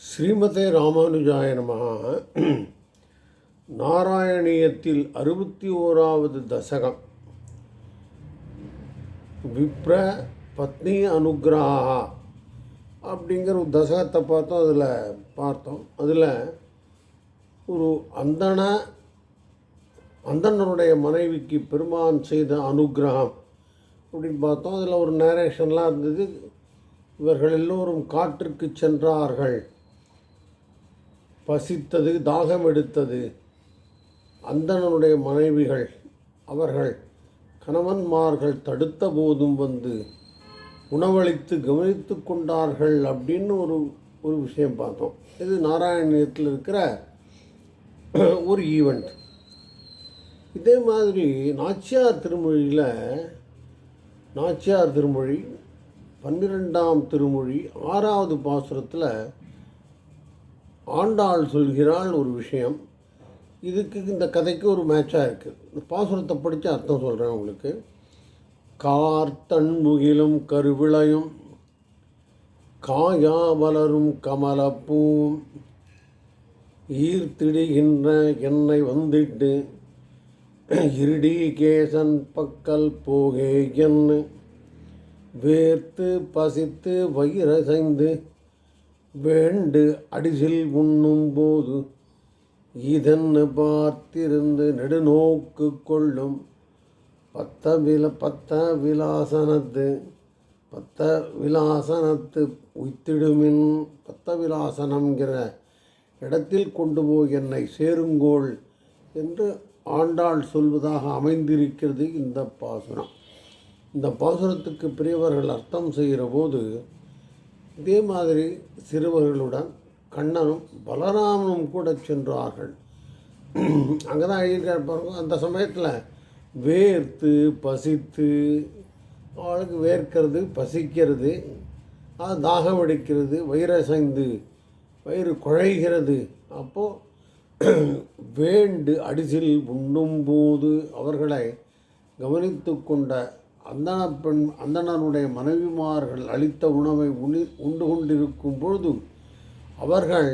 ஸ்ரீமதே ராமானுஜாய நமஹ. நாராயணியத்தில் அறுபத்தி ஓராவது தசகம். விப்ர பத்னி அனுகிரகா அப்படிங்கிற ஒரு தசகத்தை பார்த்தோம் அதில் பார்த்தோம். அதில் ஒரு அந்தண அந்தனருடைய மனைவிக்கு பெருமான் செய்த அனுகிரகம் அப்படின்னு பார்த்தோம். அதில் ஒரு நேரேஷன்லாம் இருந்தது. இவர்கள் எல்லோரும் காற்றுக்கு சென்றார்கள். பசித்தது தாகம் எடுத்தது. அந்தணனுடைய மனைவிகள் அவர்கள் கணவன்மார்கள் தடுத்த போதும் வந்து உணவளித்து கவனித்து கொண்டார்கள் அப்படின்னு ஒரு ஒரு விஷயம் பார்த்தோம். இது நாராயணியத்தில் இருக்கிற ஒரு ஈவெண்ட் இதே மாதிரி நாச்சியார் திருமொழியில் நாச்சியார் திருமொழி பன்னிரெண்டாம் திருமொழி ஆறாவது பாசுரத்தில் ஆண்டாள் சொல்கிறாள் ஒரு விஷயம். இதுக்கு இந்த கதைக்கு ஒரு மேட்சாக இருக்குது இந்த பாசுரத்தை படித்து அர்த்தம் சொல்கிறேன் உங்களுக்கு. கார்த்தன் முகிலும் கருவிளையும் காயா வளரும் கமலப்பூவும் ஈர்த்திடுகின்ற என்னை வந்துட்டு இருடி கேசன் பக்கல் போகே என்ன வேர்த்து பசித்து வயிறசைந்து வேண்டு அடிசில் உண்ணும் போது இதன்னு பார்த்திருந்து நெடுநோக்கு கொள்ளும். பத்த வில பத்த விலாசனத்து பத்த விலாசனத்து உய்த்திடுமின். பத்த விலாசனம்ங்கிற இடத்தில் கொண்டு போய் என்னை சேருங்கோள் என்று ஆண்டாள் சொல்வதாக அமைந்திருக்கிறது இந்த பாசுரம். இந்த பாசுரத்துக்கு பெரியவர்கள் அர்த்தம் செய்கிற போது இதே மாதிரி சிறுவர்களுடன் கண்ணனும் பலராமனும் கூட சென்றார்கள். அங்கே தான் எழுதியிருக்கார் பாருங்க. அந்த சமயத்தில் வேர்த்து பசித்து அவளுக்கு வேர்க்கிறது பசிக்கிறது அது தாகம் அடிக்கிறது வயிறசைந்து வயிறு குழைகிறது. அப்போது வேண்டு அடிசில் உண்ணும்போது அவர்களை கவனித்து கொண்ட அந்தண பெண் அந்தணனுடைய மனைவிமார்கள் அளித்த உணவை உணி உண்டு கொண்டிருக்கும் பொழுது அவர்கள்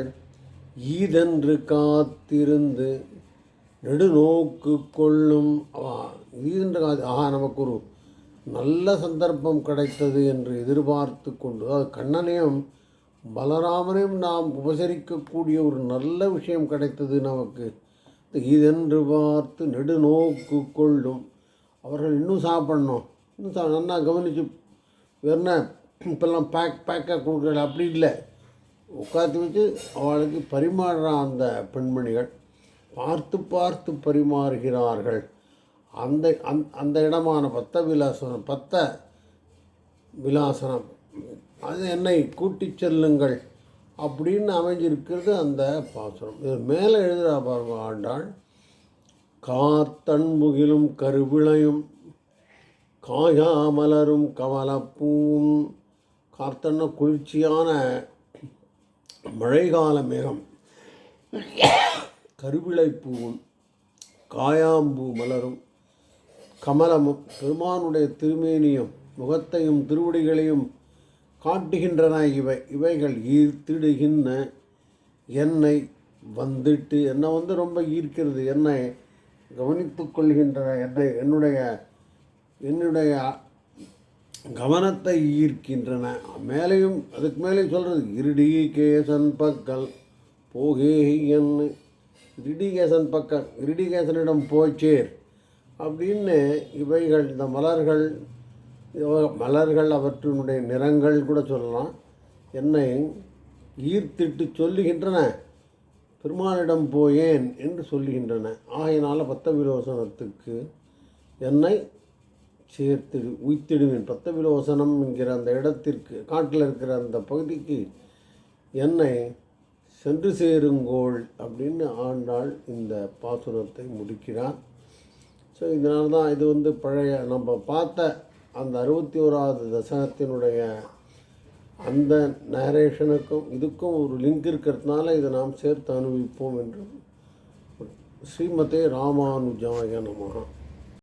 ஈதென்று காத்திருந்து நெடுநோக்கு கொள்ளும். ஈதென்று காத்து ஆஹா நமக்கு ஒரு நல்ல சந்தர்ப்பம் கிடைத்தது என்று எதிர்பார்த்து கொண்டு அது கண்ணனையும் பலராமனையும் நாம் உபசரிக்கக்கூடிய ஒரு நல்ல விஷயம் கிடைத்தது நமக்கு. இதென்று பார்த்து நெடுநோக்கு கொள்ளும். அவர்கள் இன்னும் சாப்பிட்ணும். நல்லா கவனித்து என்ன இப்போல்லாம் பேக் பேக்காக கொடுக்குறது அப்படி இல்லை. உட்காந்து வச்சு அவளுக்கு பரிமாறுறான் அந்த பெண்மணிகள் பார்த்து பார்த்து பரிமாறுகிறார்கள். அந்த அந் அந்த இடமான பத்த விலாசனம் பத்த விலாசனம் அது என்னை கூட்டி செல்லுங்கள் அப்படின்னு அமைஞ்சிருக்கிறது அந்த பாசுரம். இது மேலே எழுதுகிற பாருங்க ஆண்டாள் கார்த்தன் முகிலும் கருவிளையும் காயாமலரும் கமலப்பூம் கார்த்தன்ன குளிர்ச்சியான மழைக்கால மேகம். கருவிளைப்பூவும் காயாம்பூ மலரும். கமலமும் பெருமானுடைய திருமேனியும் முகத்தையும் திருவடிகளையும் காட்டுகின்றன இவை. இவைகள் ஈர்த்திடுகின்ற என்னை வந்துட்டு என்னை வந்து ரொம்ப ஈர்க்கிறது என்னை கவனித்து கொள்கின்றன என்னை என்னுடைய என்னுடைய கவனத்தை ஈர்க்கின்றன. மேலேயும் அதுக்கு மேலேயும் சொல்கிறது இருடி கேசன் பக்கல் போகே என்ன இரிடிகேசன் பக்கம் இரிடிகேசனிடம் போச்சேர் அப்படின்னு இவைகள் இந்த மலர்கள் மலர்கள் அவற்றினுடைய நிறங்கள் கூட சொல்லலாம். என்னை ஈர்த்திட்டு சொல்லுகின்றன பெருமானிடம் போயேன் என்று சொல்லுகின்றன. ஆகையினால் பத்தவிலோசனத்துக்கு என்னை சேர்த்து உய்த்திடுவேன். பத்த விலோசனம் என்கிற அந்த இடத்திற்கு காட்டில் இருக்கிற அந்த பகுதிக்கு என்னை சென்று சேருங்கோள் அப்படின்னு ஆண்டாள் இந்த பாசுரத்தை முடிக்கிறார். ஸோ இதனால தான் இது வந்து பழைய நம்ம பார்த்த அந்த அறுபத்தி ஓராவது தசகத்தினுடைய அந்த நேரேஷனுக்கும் இதுக்கும் ஒரு லிங்க் இருக்கிறதுனால இதை நாம் சேர்த்து அனுபவிப்போம் என்று ஸ்ரீமதே ராமானுஜாய நமகா.